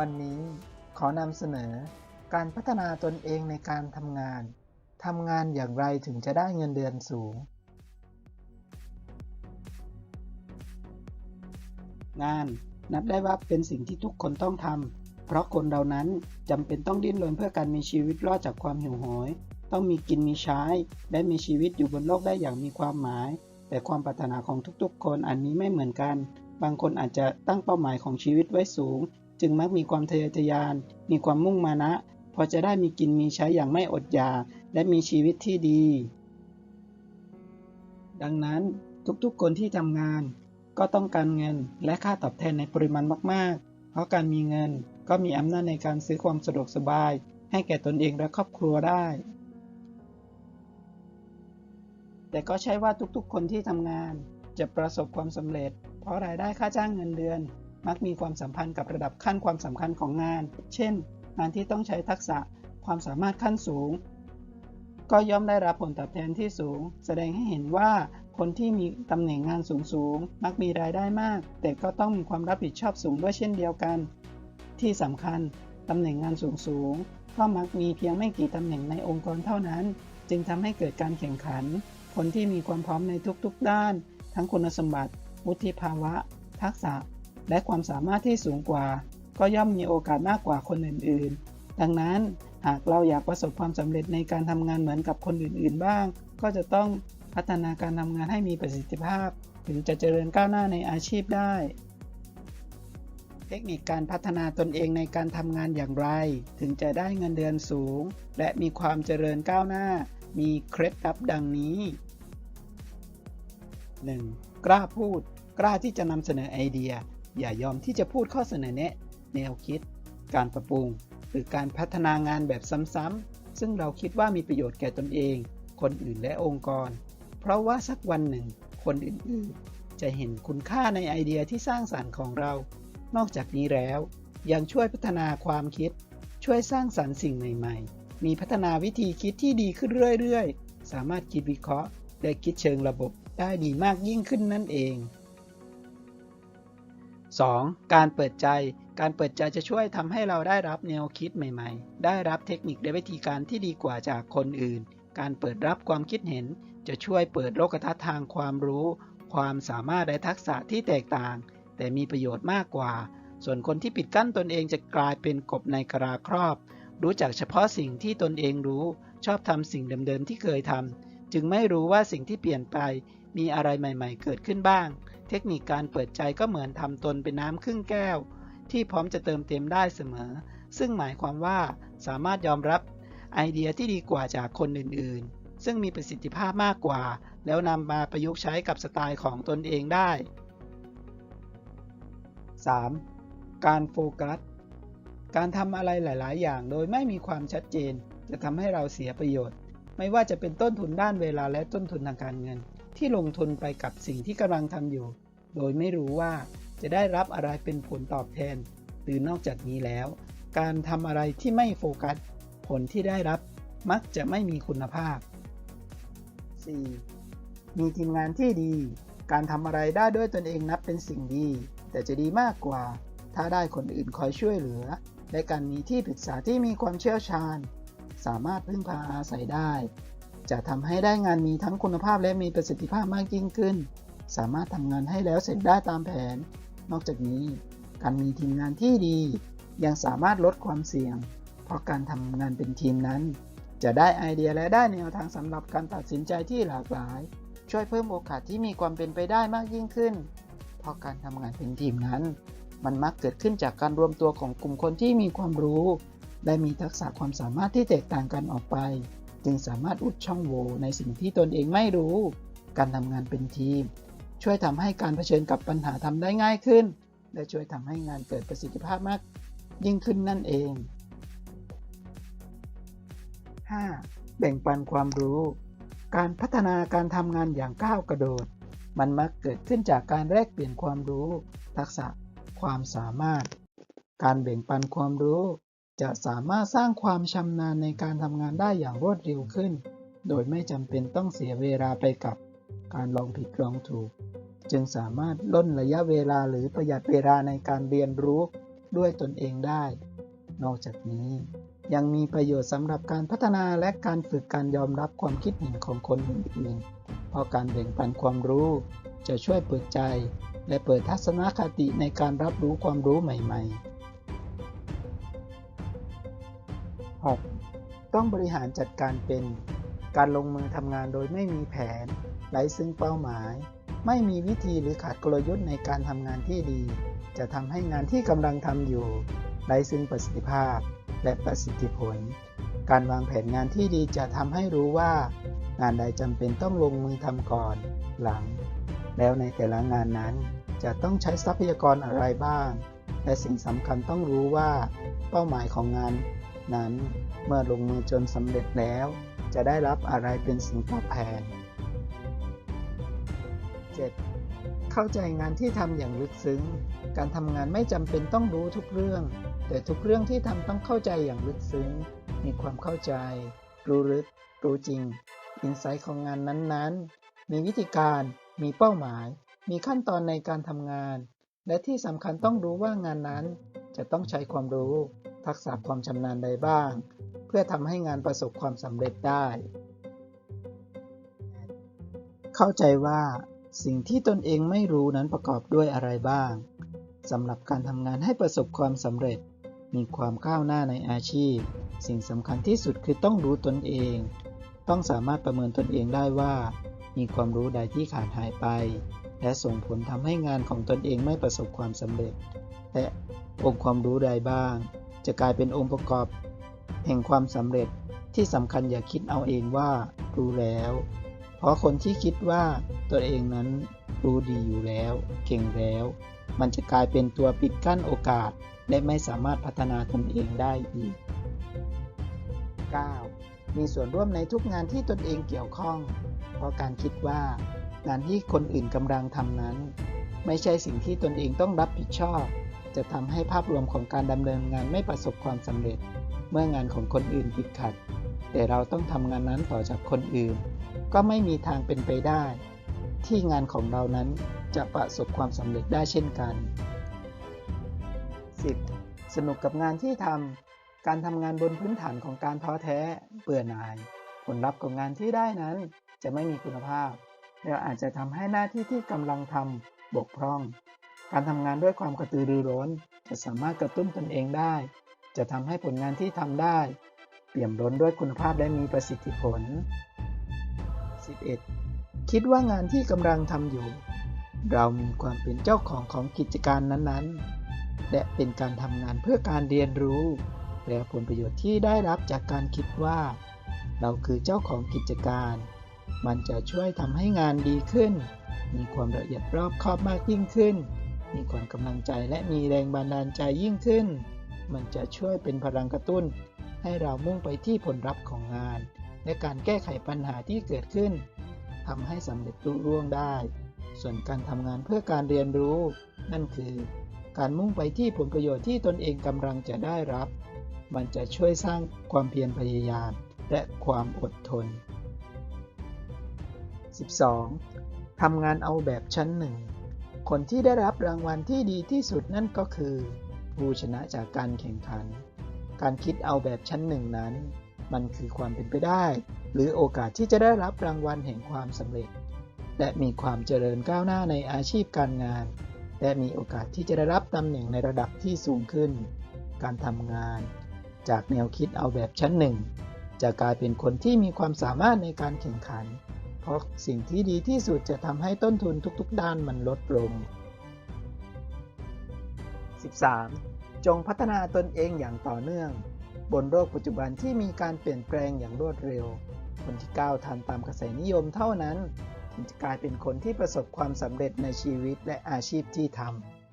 วันนี้ขอนำเสนอ การพัฒนาตนเองในการทำงาน ทำงานอย่างไรถึงจะได้เงินเดือนสูง งานนับได้ว่าเป็นสิ่งที่ทุกคนต้องทำ เพราะคนเรานั้นจำเป็นต้องดิ้นรนเพื่อการมีชีวิตรอดจากความหิวโหย ต้องมีกินมีใช้ และมีชีวิตอยู่บนโลกได้อย่างมีความหมาย แต่ความปรารถนาของทุกๆ คนอันนี้ไม่เหมือนกัน บางคนอาจจะตั้งเป้าหมายของชีวิตไว้สูง จึงมักมีความทะเยอทะยาน มีความมุ่งมานะ พอจะได้มีกินมีใช้อย่างไม่อดอยาก และมีชีวิตที่ดี ดังนั้นทุกๆคนที่ทำงาน ก็ต้องการเงินและค่าตอบแทนในปริมาณมาก ๆ เพราะการมีเงินก็มีอำนาจในการซื้อความสะดวกสบาย ให้แก่ตนเองและครอบครัวได้ แต่ก็ใช่ว่าทุกๆ คนที่ทำงานจะประสบความสำเร็จ เพราะรายได้ค่าจ้างเงินเดือน มักมีความสัมพันธ์กับระดับขั้นความสำคัญของงาน เช่น งานที่ต้องใช้ทักษะความสามารถขั้นสูง ก็ย่อมได้รับผลตอบแทนที่สูง แสดงให้เห็นว่าคนที่มีตำแหน่งงานสูงๆ มักมีรายได้มาก แต่ก็ต้องมีความรับผิดชอบสูงด้วยเช่นเดียวกัน ที่สำคัญตำแหน่งงานสูงๆ ก็มักมีเพียงไม่กี่ตำแหน่งในองค์กรเท่านั้น จึงทำให้เกิดการแข่งขัน คนที่มีความพร้อมในทุกๆด้าน ทั้งคุณสมบัติ วุฒิภาวะ ทักษะ และความสามารถที่สูงกว่า ก็ย่อมมีโอกาสมากกว่าคนอื่นๆ ดังนั้นหากเราอยากประสบความสำเร็จในการทำงานเหมือนกับคนอื่นๆ บ้าง ก็จะต้องพัฒนาการทำงานให้มีประสิทธิภาพ ถึงจะเจริญก้าวหน้าในอาชีพได้ เทคนิคการพัฒนาตนเองในการทำงานอย่างไร ถึงจะได้เงินเดือนสูง และมีความเจริญก้าวหน้า มีเคล็ดลับดังนี้ 1. กล้าพูด กล้าที่จะนำเสนอไอเดีย อย่ายอมที่จะพูดข้อเสนอแนะ แนวคิด การปรับปรุง หรือการพัฒนางานแบบซ้ำๆซึ่งเราคิดว่ามีประโยชน์แก่ตนเอง คนอื่นและองค์กร เพราะว่าสักวันหนึ่ง คนอื่นๆ จะเห็นคุณค่าในไอเดียที่สร้างสารรค์ของเรา นอกจากนี้แล้ว ยังช่วยพัฒนาความคิด ช่วยสร้างสรรค์สิ่งใหม่ๆ มีพัฒนาวิธีคิดที่ดีขึ้นเรื่อยๆ สามารถคิดวิเคราะห์และคิดเชิงระบบได้ดีมากยิ่งขึ้นนั่นเอง 2. การเปิดใจ การเปิดใจจะช่วยทำให้เราได้รับแนวคิดใหม่ ๆ ได้รับเทคนิคและวิธีการที่ดีกว่าจากคนอื่น การเปิดรับความคิดเห็น จะช่วยเปิดโลกทัศน์ทางความรู้ ความสามารถและทักษะที่แตกต่าง แต่มีประโยชน์มากกว่า ส่วนคนที่ปิดกั้นตนเองจะกลายเป็นกบในกราครอบ รู้จักเฉพาะสิ่งที่ตนเองรู้ ชอบทำสิ่งเดิมๆที่เคยทำจึงไม่รู้ว่าสิ่งที่เปลี่ยนไปมีอะไรใหม่ ๆ เกิดขึ้นบ้าง เทคนิคการเปิดใจก็เหมือนทำตนเป็นน้ำครึ่งแก้ว ที่พร้อมจะเติมเต็มได้เสมอ ซึ่งหมายความว่าสามารถยอมรับไอเดียที่ดีกว่าจากคนอื่นๆ ซึ่งมีประสิทธิภาพมากกว่า แล้วนำมาประยุกต์ใช้กับสไตล์ของตนเองได้ 3. การโฟกัส การทำอะไรหลาย ๆ อย่างโดยไม่มีความชัดเจน จะทำให้เราเสียประโยชน์ ไม่ว่าจะเป็นต้นทุนด้านเวลาและต้นทุนทางการเงิน ที่ลงทุนไปกับสิ่งที่กำลังทำอยู่ โดยไม่รู้ว่าจะได้รับอะไรเป็นผลตอบแทน หรือนอกจากนี้แล้ว การทำอะไรที่ไม่โฟกัส ผลที่ได้รับมักจะไม่มีคุณภาพ 4. มีทีมงานที่ดี การทำอะไรได้ด้วยตนเองนับเป็นสิ่งดี แต่จะดีมากกว่า ถ้าได้คนอื่นคอยช่วยเหลือ และการมีที่ปรึกษาที่มีความเชี่ยวชาญ สามารถพึ่งพาอาศัยได้ จะทำให้ได้งานมีทั้งคุณภาพและมีประสิทธิภาพมากยิ่งขึ้น สามารถทำงานให้แล้วเสร็จได้ตามแผน นอกจากนี้ การมีทีมงานที่ดี ยังสามารถลดความเสี่ยง เพราะการทำงานเป็นทีมนั้น จะได้ไอเดียและได้แนวทางสำหรับการตัดสินใจที่หลากหลาย ช่วยเพิ่มโอกาสที่มีความเป็นไปได้มากยิ่งขึ้น เพราะการทำงานเป็นทีมนั้น มันมักเกิดขึ้นจากการรวมตัวของกลุ่มคนที่มีความรู้ และมีทักษะความสามารถที่แตกต่างกันออกไป จึงสามารถอุดช่องโหว่ในสิ่งที่ตนเองไม่รู้ การทำงานเป็นทีม ช่วยทำให้การเผชิญกับปัญหาทำได้ง่ายขึ้น และช่วยทำให้งานเกิดประสิทธิภาพมาก ยิ่งขึ้นนั่นเอง 5. แบ่งปันความรู้ การพัฒนาการทำงานอย่างก้าวกระโดด มันมักเกิดขึ้นจากการแลกเปลี่ยนความรู้ ทักษะ ความสามารถ การแบ่งปันความรู้ จะสามารถสร้างความชำนาญในการทำงานได้อย่างรวดเร็วขึ้น โดยไม่จำเป็นต้องเสียเวลาไปกับการลองผิดลองถูก จึงสามารถลดระยะเวลาหรือประหยัดเวลาในการเรียนรู้ด้วยตนเองได้ นอกจากนี้ ยังมีประโยชน์สำหรับการพัฒนาและการฝึกการยอมรับความคิดเห็นของคนอื่นๆ เพราะการแบ่งปันความรู้ จะช่วยเปิดใจ และเปิดทัศนคติในการรับรู้ความรู้ใหม่ ๆ ต้องบริหารจัดการเป็น การลงมือทำงานโดยไม่มีแผนไร้ซึ่งเป้าหมาย ไม่มีวิธีหรือขาดกลยุทธ์ในการทำงานที่ดี จะทำให้งานที่กำลังทำอยู่ไร้ซึ่งประสิทธิภาพ และประสิทธิผล การวางแผนงานที่ดีจะทำให้รู้ว่า งานใดจำเป็นต้องลงมือทำก่อน หลัง แล้วในแต่ละงานนั้นจะต้องใช้ทรัพยากรอะไรบ้าง และสิ่งสำคัญต้องรู้ว่า เป้าหมายของงาน นั้น เมื่อลงมือจนสำเร็จแล้ว จะได้รับอะไรเป็นสิ่งตอบแทน 7. เข้าใจงานที่ทำอย่างลึกซึ้ง การทำงานไม่จำเป็นต้องรู้ทุกเรื่อง แต่ทุกเรื่องที่ทำต้องเข้าใจอย่างลึกซึ้ง มีความเข้าใจ รู้ลึก รู้จริง อินไซต์ของงานนั้นๆ มีวิธีการ มีเป้าหมาย มีขั้นตอนในการทำงาน และที่สำคัญต้องรู้ว่างานนั้นจะต้องใช้ความรู้ ทักษะความชำนาญใดบ้าง เพื่อทำให้งานประสบความสำเร็จได้ เข้าใจว่า สิ่งที่ตนเองไม่รู้นั้นประกอบด้วยอะไรบ้างสำหรับการทำงานให้ประสบความสำเร็จ มีความก้าวหน้าในอาชีพ สิ่งสำคัญที่สุดคือต้องรู้ตนเอง ต้องสามารถประเมินตนเองได้ว่า มีความรู้ใดที่ขาดหายไป และส่งผลทำให้งานของตนเองไม่ประสบความสำเร็จ และองค์ความรู้ใดบ้าง จะกลายเป็นองค์ประกอบ แห่งความสำเร็จที่สำคัญอย่าคิดเอาเองว่ารู้แล้ว เพราะคนที่คิดว่าตัวเองนั้นรู้ดีอยู่แล้ว เก่งแล้ว มันจะกลายเป็นตัวปิดกั้นโอกาส และไม่สามารถพัฒนาตนเองได้อีก 9. มีส่วนร่วมในทุกงานที่ตนเองเกี่ยวข้อง เพราะการคิดว่างานที่คนอื่นกำลังทำนั้น ไม่ใช่สิ่งที่ตนเองต้องรับผิดชอบ จะทำให้ภาพรวมของการดำเนินงานไม่ประสบความสำเร็จ เมื่องานของคนอื่นติดขัด แต่เราต้องทำงานนั้นต่อจากคนอื่น ก็ไม่มีทางเป็นไปได้ ที่งานของเรานั้นจะประสบความสำเร็จได้เช่นกัน 10. สนุกกับงานที่ทำการทำงานบนพื้นฐานของการท้อแท้ เบื่อหน่าย ผลลัพธ์ของงานที่ได้นั้นจะไม่มีคุณภาพ และอาจจะทำให้หน้าที่ที่กำลังทำบกพร่อง การทำงานด้วยความกระตือรือร้น จะสามารถกระตุ้นตนเองได้ จะทำให้ผลงานที่ทำได้ เปี่ยมล้นด้วยคุณภาพและมีประสิทธิผล 11. คิดว่างานที่กำลังทำอยู่ เรามีความเป็นเจ้าของของกิจการนั้นๆ และเป็นการทำงานเพื่อการเรียนรู้ และผลประโยชน์ที่ได้รับจากการคิดว่า เราคือเจ้าของกิจการ มันจะช่วยทำให้งานดีขึ้น มีความละเอียดรอบคอบมากยิ่งขึ้น มีความกำลังใจและมีแรงบันดาลใจยิ่งขึ้น มันจะช่วยเป็นพลังกระตุ้น ให้เรามุ่งไปที่ผลลัพธ์ของงาน และการแก้ไขปัญหาที่เกิดขึ้นทำให้สำเร็จรุ่ร่วงได้ ส่วนการทำงานเพื่อการเรียนรู้ นั่นคือ การมุ่งไปที่ผลประโยชน์ที่ตนเองกำลังจะได้รับ มันจะช่วยสร้างความเพียรพยายาม และความอดทน 12. ทำงานเอาแบบชั้นหนึ่ง คนที่ได้รับรางวัลที่ดีที่สุดนั่นก็คือ ผู้ชนะจากการแข่งขัน การคิดเอาแบบชั้นหนึ่งนั้น มันคือความเป็นไปได้ หรือโอกาสที่จะได้รับรางวัลแห่งความสำเร็จ และมีความเจริญก้าวหน้าในอาชีพการงาน และมีโอกาสที่จะได้รับตำแหน่งในระดับที่สูงขึ้น การทำงาน จากแนวคิดเอาแบบชั้นหนึ่งจะกลายเป็นคนที่มีความสามารถในการแข่งขัน เพราะสิ่งที่ดีที่สุดจะทำให้ต้นทุนทุกๆ ด้านมันลดลง 13. จงพัฒนาตนเองอย่างต่อเนื่อง บนโลกปัจจุบันที่มีการเปลี่ยนแปลงอย่างรวดเร็ว คนที่ก้าวทันตามกระแสนิยมเท่านั้น ถึงจะกลายเป็นคนที่ประสบความสำเร็จในชีวิตและอาชีพที่ทำ